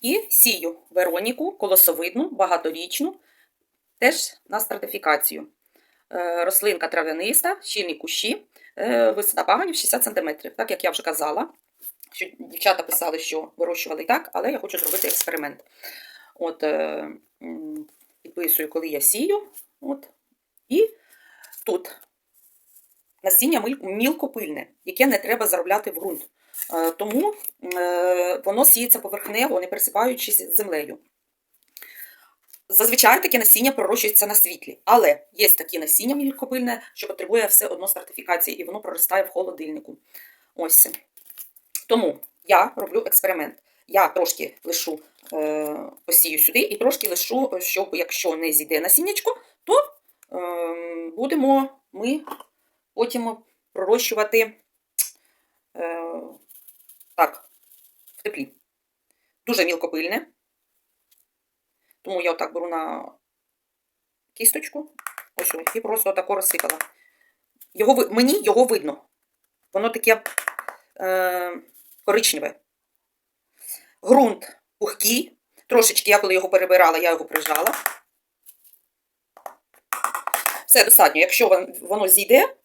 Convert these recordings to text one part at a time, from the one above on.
І сію Вероніку, колосовидну, багаторічну, теж на стратифікацію. Е, Рослинка трав'яниста, щільні кущі, е, висота паганів 60 см. Так як я вже казала, що дівчата писали, що вирощували і так, але я хочу зробити експеримент. От, е, підписую, коли я сію. От, і тут насіння мілкопильне, яке не треба заробляти в ґрунт. Е, Тому е, воно сіється поверхнево, не присипаючись землею. Зазвичай таке насіння пророщується на світлі, але є такі насіння мілкопильне, що потребує все одно стратифікації, і воно проростає в холодильнику. Ось. Тому я роблю експеримент. Я трошки лишу е, посію сюди і трошки лишу, щоб якщо не зійде насіннячко, то е, будемо ми потім пророщувати е, так, в теплі. Дуже мілкопильне. Тому я отак беру на кісточку. Ось і просто отако розсипала. Його, мені його видно. Воно таке е, коричневе. Грунт пухкий. Трошечки, я коли його перебирала, я його прижала. Все достатньо. Якщо воно зійде,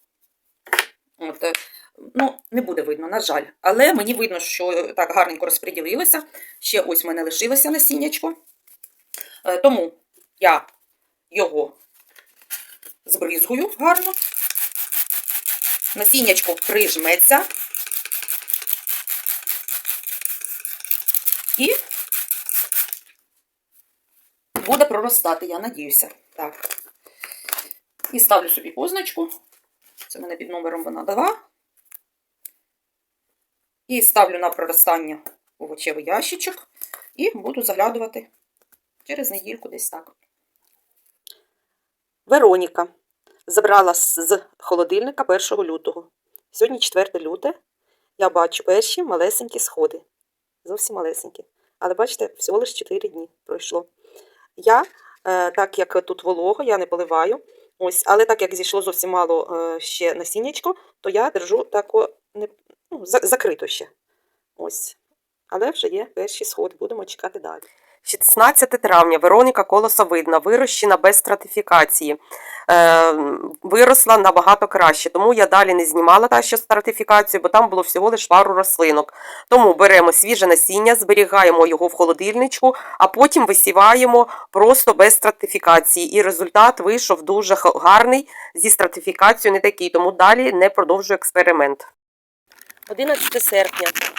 от, е, ну, не буде видно, на жаль. Але мені видно, що так гарненько розподілилося. Ще ось в мене лишилося насіннячко. Е, Тому я його збризгую гарно. Насіннячко прижметься. І буде проростати, я надіюся. Так. І ставлю собі позначку. Це в мене під номером вона 2. І ставлю на проростання овочевий ящичок. І буду заглядувати через недільку десь так. Вероніка забрала з холодильника 1 лютого. Сьогодні 4 люте. Я бачу перші малесенькі сходи. Зовсім малесенькі. Але бачите, всього лише 4 дні пройшло. Я, е, так як тут волого, я не поливаю. Ось, але так як зійшло зовсім мало е, ще насіннячко, то я держу тако не, ну, закрито ще. Ось. Але вже є перші сходи, будемо чекати далі. 16 травня Вероніка колосовидна, вирощена без стратифікації. Е, виросла набагато краще, тому я далі не знімала та ще стратифікацію, бо там було всього лише пару рослинок. Тому беремо свіже насіння, зберігаємо його в холодильничку, а потім висіваємо просто без стратифікації. І результат вийшов дуже гарний зі стратифікацією не такий, тому далі не продовжую експеримент. 11 серпня.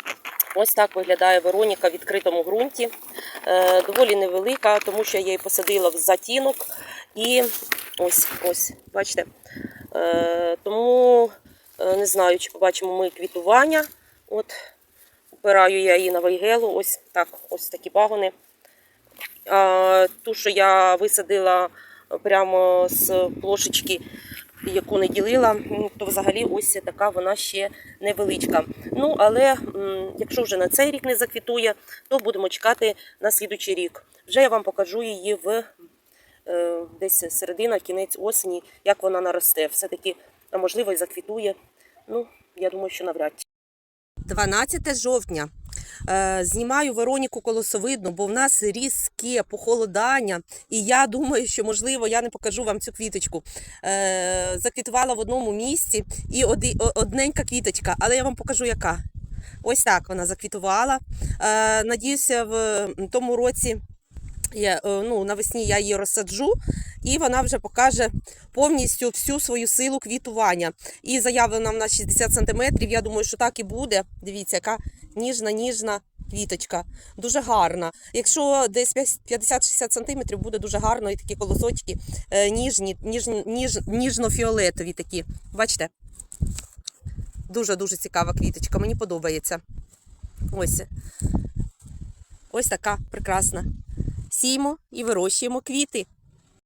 Ось так виглядає Вероніка в відкритому ґрунті. Е, доволі невелика, тому що я її посадила в затінок. І ось, ось, бачите. Е, тому е, не знаю, чи побачимо ми квітування. От, опираю я її на вейгелу. Ось так, ось такі пагони. Ту, що я висадила прямо з плошечки, яку не ділила, то взагалі ось така вона ще невеличка. Ну, але якщо вже на цей рік не заквітує, то будемо чекати на слідучий рік. Вже я вам покажу її в е, десь середина, кінець осені, як вона наросте. Все-таки, можливо, і заквітує. Ну, я думаю, що навряд чи. 12 жовтня. Е, Знімаю Вероніку колосовидну, бо в нас різке похолодання. І я думаю, що можливо я не покажу вам цю квіточку. Е, Заквітувала в одному місці і одненька квіточка, але я вам покажу, яка. Ось так вона заквітувала. Е, Надіюся, в тому році я, ну, навесні я її розсаджу, і вона вже покаже повністю всю свою силу квітування. І заявлена в нас 60 см. Я думаю, що так і буде. Дивіться, яка ніжна, ніжна квіточка. Дуже гарна. Якщо десь 50-60 см, буде дуже гарно, і такі колосочки е, ніжні, ніж, ніж, ніжно-фіолетові такі. Бачите? Дуже-дуже цікава квіточка, мені подобається. Ось. Ось така прекрасна. Сіємо і вирощуємо квіти.